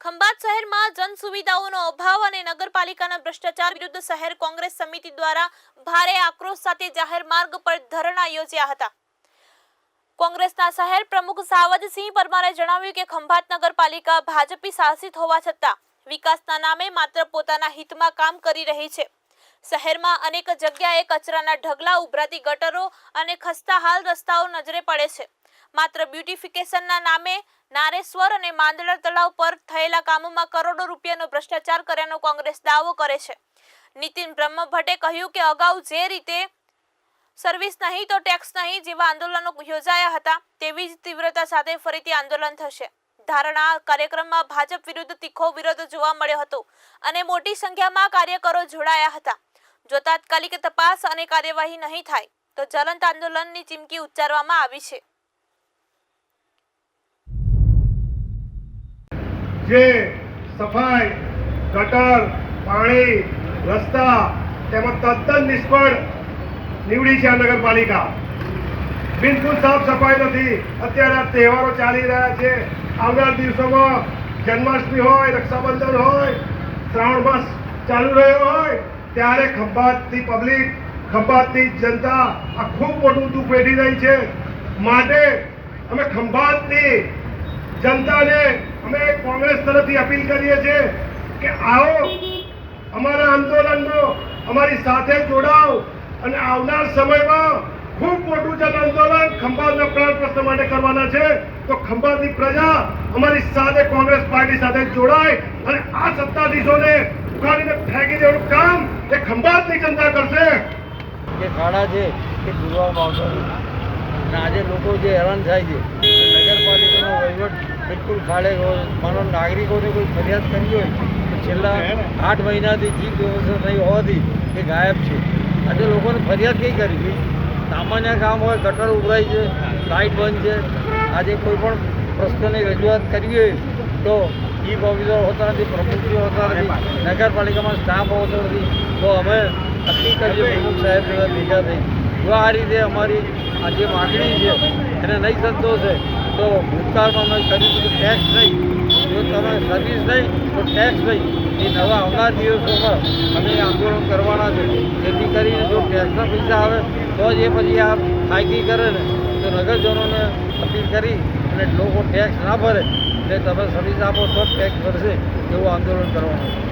ખંભાત શહેરમાં જન સુવિધાઓનો અભાવ અને નગરપાલિકાના ભ્રષ્ટાચાર વિરુદ્ધ શહેર કોંગ્રેસ સમિતિ દ્વારા ભારે આક્રોશ સાથે જાહેર માર્ગ પર ધરણા યોજ્યા હતા. કોંગ્રેસના શહેર પ્રમુખ સાવજસિંહ પરમારે જણાવ્યું કે ખંભાત નગરપાલિકા ભાજપી શાસિત હોવા છતાં વિકાસના નામે માત્ર પોતાના હિતમાં કામ કરી રહી છે. શહેરમાં અનેક જગ્યાએ કચરાના ઢગલા, ઉભરાતી ગટરો અને ખસ્તા હાલ રસ્તાઓ નજરે પડે છે. માત્ર બ્યુટિફિકેશનના નામે નારેશ્વર અને માંદડા તળાવ પર થયેલા કામોમાં કરોડો રૂપિયાનો ભ્રષ્ટાચાર કર્યાનો કોંગ્રેસ દાવો કરે છે. નીતિન બ્રહ્મભટ્ટે કહ્યું કે અગાઉ જે રીતે સર્વિસ નહીં તો ટેક્સ નહીં જેવા આંદોલનો યોજાયા હતા, તેવી જ તીવ્રતા સાથે ફરીથી આંદોલન થશે. ધારણા કાર્યક્રમમાં ભાજપ વિરુદ્ધ તીખો વિરોધ જોવા મળ્યો હતો અને મોટી સંખ્યામાં કાર્યકરો જોડાયા હતા. જો તાત્કાલિક તપાસ અને કાર્યવાહી નહીં થાય, તો જલંત આંદોલનની ચીમકી ઉચ્ચારવામાં આવી છે. જે સફાઈ, ગટર, પાણી, રસ્તા તેમાં તદ્દન નિષ્ફળ નીવડી છે આ નગરપાલિકા. બિલકુલ સાફ સફાઈ નથી. અત્યારે આ તહેવારો ચાલી રહ્યા છે. આવનાર દિવસોમાં જન્માષ્ટમી હોય, રક્ષાબંધન હોય, શ્રાવણ માસ ચાલુ રહ્યો હોય, ત્યારે ખંભાતની પબ્લિક, ખંભાતની જનતા આ ખૂબ મોટું દુઃખ વેઠી રહી છે. માટે અમે ખંભાતની જનતાને અમે કોંગ્રેસ તરફથી અપીલ કરીએ છીએ કે આવો અમારા આંદોલનનો અમારી સાથે જોડાઓ અને આવનાર સમયમાં ખૂબ મોટું જન આંદોલન ખંભાતના પ્રાણ પ્રશ્ન માટે કરવાના છે. તો ખંભાતની પ્રજા અમારી સાથે કોંગ્રેસ પાર્ટી સાથે જોડાય અને આ સત્તાધીશોને ઉખાડીને ફેંકી દેવાનું કામ એ ખંભાતની જનતા કરશે. જે ખાડા છે એ પૂરવામાં આવતા અને આજે લોકો જે હેરાન થાય છે. નગરપાલિકાનો વહીવટ બિલકુલ ખાડે માનો નાગરિકોને કોઈ ફરિયાદ કરી હોય તો છેલ્લા આઠ મહિનાથી ચીફ વ્યવસ્થા નહીં હોવાથી એ ગાયબ છે. આજે લોકોને ફરિયાદ કઈ કરવી? સામાન્ય કામ હોય ગટર ઉભરાય છે લાઇટ બંધ છે. આજે કોઈ પણ પ્રશ્નની રજૂઆત કરવી હોય તો ચીફ ઓફિસર હોતા નથી પ્રમુખજી હોતા નથી નગરપાલિકામાં સ્ટાફ હોતો નથી. તો અમે નક્કી કરીએ પ્રમુખ સાહેબ ભેગા થઈ. જો આ રીતે અમારી આ જે માગણી છે એને નહીં સંતોષે તો ભૂતકાળમાં અમે કર્યું હતું ટેક્સ નહીં જો તમે સર્વિસ નહીં તો ટેક્સ નહીં એ નવા આવનાર દિવસોમાં અમે આંદોલન કરવાના છે. જેથી કરીને જો ટેક્સના પૈસા આવે, તો જ એ પછી આ ફાયકી કરે ને. તો નગરજનોને અપીલ કરી અને લોકો ટેક્સ ના ભરે. એટલે તમે સર્વિસ આપો તો ટેક્સ ભરશે એવું આંદોલન કરવાનું